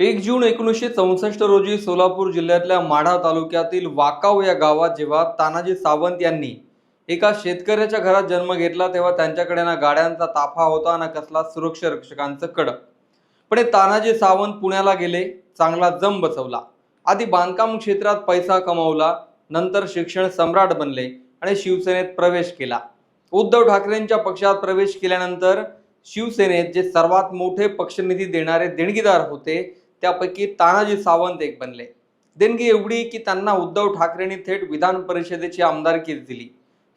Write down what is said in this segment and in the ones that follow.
एक जून एकोणीसशे चौसष्ट रोजी सोलापूर जिल्ह्यातल्या माढा तालुक्यातील वाकाव या गावात जेव्हा तानाजी सावंत यांनी एका शेतकऱ्याच्या घरात जन्म घेतला तेव्हा त्यांच्याकडे ना गाड्यांचा ताफा होता ना कसला सुरक्षा रक्षकांचं कड पण हे तानाजी सावंत पुण्याला गेले चांगला जम बसवला. आधी बांधकाम क्षेत्रात पैसा कमावला नंतर शिक्षण सम्राट बनले आणि शिवसेनेत प्रवेश केला. उद्धव ठाकरेंच्या पक्षात प्रवेश केल्यानंतर शिवसेनेत जे सर्वात मोठे पक्षनिधी देणारे देणगीदार होते त्यापैकी तानाजी सावंत एक बनले. देणगी एवढी की त्यांना उद्धव ठाकरेंनी थेट विधान परिषदेची आमदारकी दिली.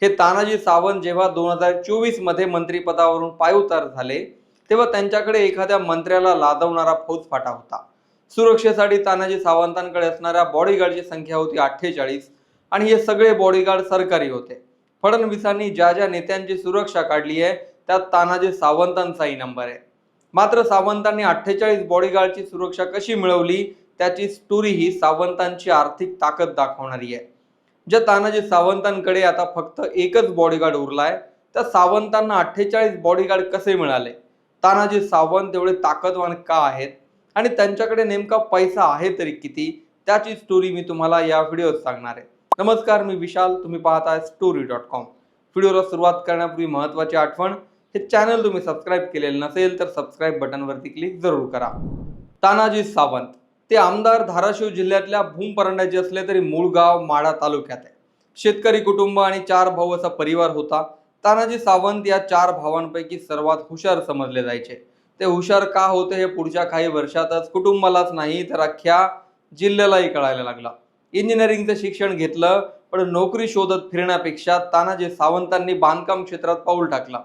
हे तानाजी सावंत जेव्हा दोन हजार चोवीसमध्ये मंत्रिपदावरून पायउतार झाले तेव्हा त्यांच्याकडे एखाद्या मंत्र्याला लादवणारा फौजफाटा होता. सुरक्षेसाठी तानाजी सावंतांकडे असणाऱ्या बॉडीगार्डची संख्या होती अठ्ठेचाळीस आणि हे सगळे बॉडीगार्ड सरकारी होते. फडणवीसांनी ज्या ज्या नेत्यांची सुरक्षा काढली आहे त्यात तानाजी सावंतांचाही नंबर आहे. मात्र सावंतांनी अठ्ठेचाळीस बॉडीगार्डची सुरक्षा कशी मिळवली त्याची स्टोरी ही सावंतांची आर्थिक ताकद दाखवणारी आहे. ज्या तानाजी सावंतांकडे आता फक्त एकच बॉडीगार्ड उरलाय त्या सावंतांना अठ्ठेचाळीस बॉडीगार्ड कसे मिळाले? तानाजी सावंत एवढे ताकदवान का आहेत? आणि त्यांच्याकडे नेमका पैसा आहे तरी किती? त्याची स्टोरी मी तुम्हाला या व्हिडिओत सांगणार आहे. नमस्कार मी विशाल. तुम्ही पाहताय स्टोरी डॉट कॉम व्हिडिओला सुरुवात करण्यापूर्वी महत्त्वाची आठवण हे चॅनल तुम्ही सबस्क्राईब केलेलं नसेल तर सबस्क्राईब बटनवरती क्लिक जरूर करा. तानाजी सावंत ते आमदार धाराशिव जिल्ह्यातल्या भूम परंड्याचे असले तरी मूळ गाव माढा तालुक्यात आहे. शेतकरी कुटुंब आणि चार भाऊ असा परिवार होता. तानाजी सावंत या चार भावांपैकी सर्वात हुशार समजले जायचे. ते हुशार का होते हे पुढच्या काही वर्षातच कुटुंबालाच नाही तर अख्ख्या जिल्ह्यालाही कळायला लागला. इंजिनिअरिंगचं शिक्षण घेतलं पण नोकरी शोधत फिरण्यापेक्षा तानाजी सावंतांनी बांधकाम क्षेत्रात पाऊल टाकला.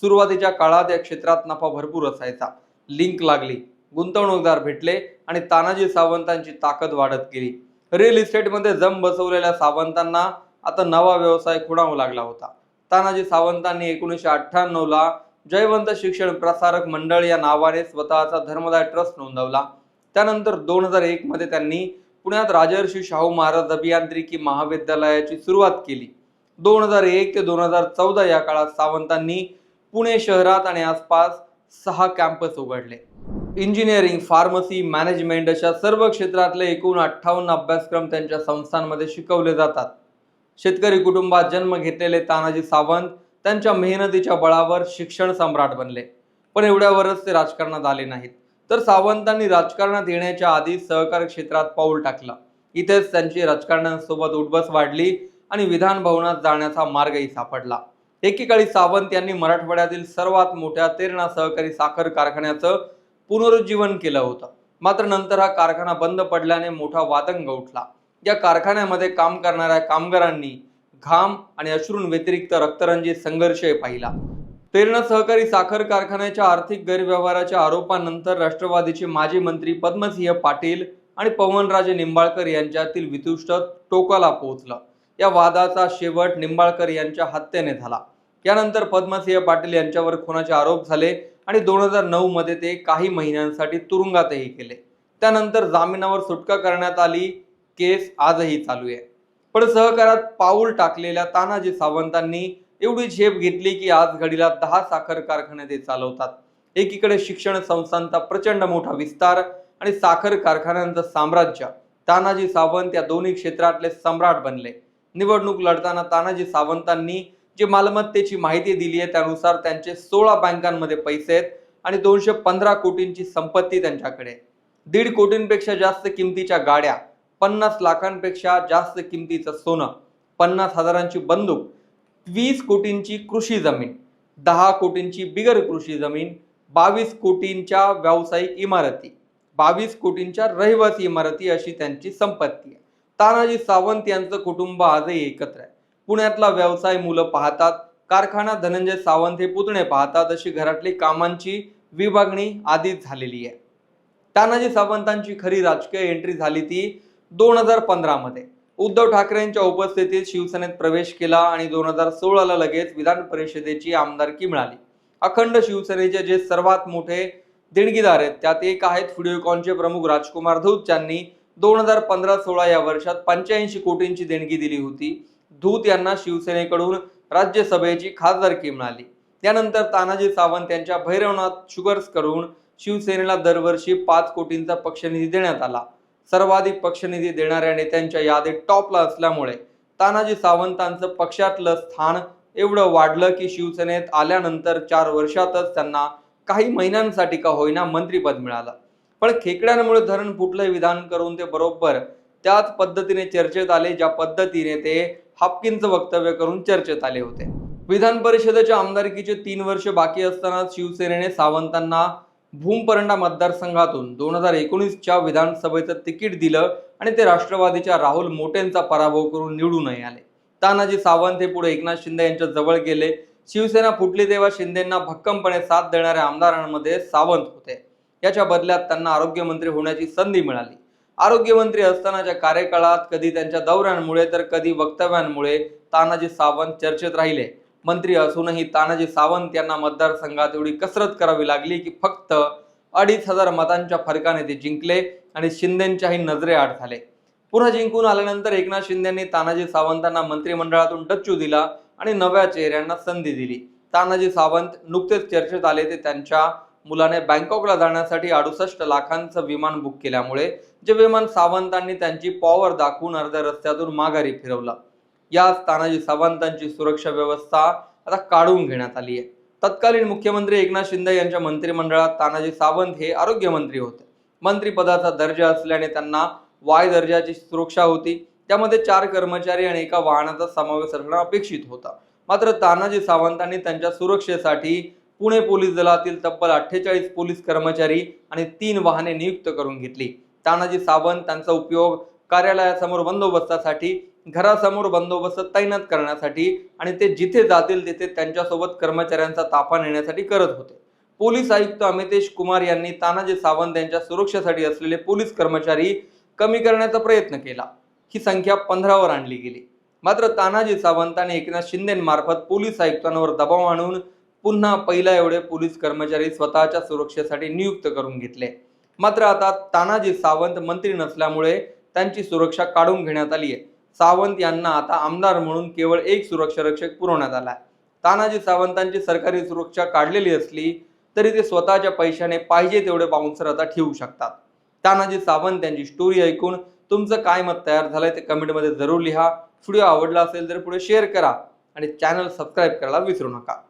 सुरुवातीच्या काळात या क्षेत्रात नफा भरपूर असायचा. लिंक लागली गुंतवणूकदार भेटले आणि तानाजी सावंतांची ताकद वाढत गेली. रिअल इस्टेटमध्ये जम बसवलेल्या सावंतांना आता नवा व्यवसाय खुणावू लागला होता. तानाजी सावंतांनी एकोणीसशे अठ्ठ्याण्णवला जयवंत शिक्षण प्रसारक मंडळ या नावाने स्वतःचा धर्मदाय ट्रस्ट नोंदवला. त्यानंतर दोन हजार एक मध्ये त्यांनी पुण्यात राजर्षी शाहू महाराज अभियांत्रिकी महाविद्यालयाची सुरुवात केली. दोन हजार एक ते दोन हजार चौदा या काळात सावंतांनी पुणे शहरात आणि आसपास सहा कॅम्पस उघडले. इंजिनिअरिंग फार्मसी मॅनेजमेंट अशा सर्व क्षेत्रातले एकूण अठ्ठावन्न अभ्यासक्रम त्यांच्या संस्थांमध्ये शिकवले जातात. शेतकरी कुटुंबात जन्म घेतलेले तानाजी सावंत त्यांच्या मेहनतीच्या बळावर शिक्षण सम्राट बनले. पण एवढ्यावरच ते राजकारणात आले नाहीत. तर सावंतांनी राजकारणात येण्याच्या आधी सहकार क्षेत्रात पाऊल टाकलं. इथेच त्यांची राजकारण्यांसोबत उठबस वाढली आणि विधान भवनात जाण्याचा मार्गही सापडला. एकेकाळी सावंत यांनी मराठवाड्यातील सर्वात मोठ्या तेरणा सहकारी साखर कारखान्याचं पुनरुज्जीवन केलं होतं. मात्र नंतर हा कारखाना बंद पडल्याने मोठा वादंग उठला. या कारखान्यामध्ये काम करणाऱ्या कामगारांनी घाम आणि अश्रून व्यतिरिक्त रक्तरंजित संघर्षही पाहिला. तेरणा सहकारी साखर कारखान्याच्या आर्थिक गैरव्यवहाराच्या आरोपानंतर राष्ट्रवादीचे माजी मंत्री पद्मसिंह पाटील आणि पवनराजे निंबाळकर यांच्यातील वितुष्ट टोकाला पोहोचलं. या वादाचा शेवट निंबाळकर यांच्या हत्येने झाला. यानंतर पद्मसिंह पाटील यांच्यावर खुनाचे आरोप झाले आणि दोन हजार नऊ मध्ये ते काही महिन्यांसाठी तुरुंगातही गेले. त्यानंतर जामिनावर सुटका करण्यात आली केस आजही चालू आहे. पण सहकारात पाऊल टाकलेल्या तानाजी सावंतांनी एवढी झेप घेतली की आज घडीला दहा साखर कारखाने ते चालवतात. एकीकडे शिक्षण संस्थांचा प्रचंड मोठा विस्तार आणि साखर कारखान्यांचं साम्राज्य तानाजी सावंत या दोन्ही क्षेत्रातले सम्राट बनले. निवडणूक लढताना तानाजी सावंतांनी जी मालमत्तेची माहिती दिली आहे त्यानुसार त्यांचे सोळा बँकांमध्ये पैसे आहेत आणि दोनशे पंधरा कोटींची संपत्ती त्यांच्याकडे दीड कोटींपेक्षा जास्त किमतीच्या गाड्या पन्नास लाखांपेक्षा जास्त किमतीचं सोनं पन्नास हजारांची बंदूक वीस कोटींची कृषी जमीन दहा कोटींची बिगर कृषी जमीन बावीस कोटींच्या व्यावसायिक इमारती बावीस कोटींच्या रहिवासी इमारती अशी त्यांची संपत्ती आहे. तानाजी सावंत यांचं कुटुंब आजही एकत्र आहे. पुण्यातला व्यवसाय मुलं पाहतात कारखाना धनंजय सावंत हे पुतणे पाहतात अशी घरातली कामांची विभागणी आधीच झालेली आहे. तानाजी सावंतांची खरी राजकीय एंट्री झाली ती दोन हजार पंधरामध्ये उद्धव ठाकरेंच्या उपस्थितीत शिवसेनेत प्रवेश केला आणि दोन हजार सोळाला लगेच विधान परिषदेची आमदारकी मिळाली. अखंड शिवसेनेचे जे सर्वात मोठे देणगीदार आहेत त्यात एक आहेत व्हिडिओकॉनचे प्रमुख राजकुमार धूत यांनी दोन हजार पंधरा सोळा या वर्षात पंच्याऐंशी कोटींची देणगी दिली होती. धूत यांना शिवसेनेकडून राज्यसभेची खासदारकी मिळाली. त्यानंतर तानाजी सावंत यांच्या भैरवनाथ शुगर्स करून शिवसेनेला दरवर्षी पाच कोटींचा पक्षनिधी देण्यात आला. सर्वाधिक पक्षनिधी देणाऱ्या नेत्यांच्या यादीत टॉपला असल्यामुळे तानाजी सावंतांचं पक्षातलं स्थान एवढं वाढलं की शिवसेनेत आल्यानंतर चार वर्षातच त्यांना काही महिन्यांसाठी का होईना मंत्रीपद मिळालं. पण खेकड्यांमुळे धरण फुटलं विधान करून ते बरोबर त्याच पद्धतीने चर्चेत आले ज्या पद्धतीने ते हापकिनचं वक्तव्य करून चर्चेत आले होते. विधान परिषदेच्या आमदारकीचे तीन वर्ष बाकी असताना शिवसेनेने सावंतांना भूमपरंडा मतदारसंघातून दोन हजार एकोणीसच्या विधानसभेचं तिकीट दिलं आणि ते राष्ट्रवादीच्या राहुल मोटेंचा पराभव करून निवडूनही आले. तानाजी सावंत हे पुढे एकनाथ शिंदे यांच्या जवळ गेले. शिवसेना फुटली तेव्हा शिंदेंना भक्कमपणे साथ देणाऱ्या आमदारांमध्ये सावंत होते. याच्या बदल्यात त्यांना आरोग्यमंत्री होण्याची संधी मिळाली. आरोग्यमंत्री असतानाच्या कार्यकाळात कधी त्यांच्या दौऱ्यांमुळे तर कधी वक्तव्यांमुळे तानाजी सावंत चर्चेत राहिले. मंत्री असूनही तानाजी सावंत यांना मतदारसंघात एवढी कसरत करावी लागली की फक्त अडीच हजार मतांच्या फरकाने ते जिंकले आणि शिंदेंच्याही नजरेआड झाले. पुन्हा जिंकून आल्यानंतर एकनाथ शिंदेंनी तानाजी सावंतांना मंत्रिमंडळातून डच्चू दिला आणि नव्या चेहऱ्यांना संधी दिली. तानाजी सावंत नुकतेच चर्चेत आले ते त्यांच्या मुलाने बँकॉकला जाण्यासाठी अडुसष्ट लाखांचं विमान बुक केल्यामुळे जे विमान सावंतांनी त्यांची पॉवर दाखवून अर्ध्या रस्त्यातून माघारी फिरवलं. याच तानाजी सावंतांची सुरक्षा व्यवस्था आता काढून घेण्यात आली आहे. तत्कालीन मुख्यमंत्री एकनाथ शिंदे यांच्या मंत्रिमंडळात तानाजी सावंत हे आरोग्यमंत्री होते. मंत्रिपदाचा दर्जा असल्याने त्यांना वाय दर्जाची सुरक्षा होती. त्यामध्ये चार कर्मचारी आणि एका वाहनाचा समावेश असणं अपेक्षित होता. मात्र तानाजी सावंतांनी त्यांच्या सुरक्षेसाठी पुणे पोलीस दलातील तब्बल अठ्ठेचाळीस पोलीस कर्मचारी आणि तीन वाहने नियुक्त करून घेतली. तानाजी सावंत त्यांचा उपयोग कार्यालयासमोर बंदोबस्तासाठी घरासमोर बंदोबस्त तैनात करण्यासाठी आणि ते जिथे जातील तिथे त्यांच्यासोबत कर्मचाऱ्यांचा ताफा नेण्यासाठी करत होते. पोलीस आयुक्त अमितेश कुमार यांनी तानाजी सावंत यांच्या सुरक्षेसाठी असलेले पोलीस कर्मचारी कमी करण्याचा प्रयत्न केला. ही संख्या पंधरावर आणली गेली. मात्र तानाजी सावंत आणि एकनाथ शिंदेमार्फत पोलीस आयुक्तांवर दबाव आणून पुन्हा पहिला एवढे पोलीस कर्मचारी स्वतःच्या सुरक्षेसाठी नियुक्त करून घेतले. मात्र आता तानाजी सावंत मंत्री नसल्यामुळे त्यांची सुरक्षा काढून घेण्यात आली आहे. सावंत यांना आता आमदार म्हणून केवळ एक सुरक्षा रक्षक पुरवण्यात आला तानाजी सावंतांची सरकारी सुरक्षा काढलेली असली तरी ते स्वतःच्या पैशाने पाहिजे तेवढे बाउन्सर आता ठेवू शकतात. तानाजी सावंत यांची स्टोरी ऐकून तुमचं काय मत तयार झालंय ते कमेंटमध्ये जरूर लिहा. व्हिडिओ आवडला असेल तर पुढे शेअर करा. आणि चॅनल सबस्क्राईब करायला विसरू नका.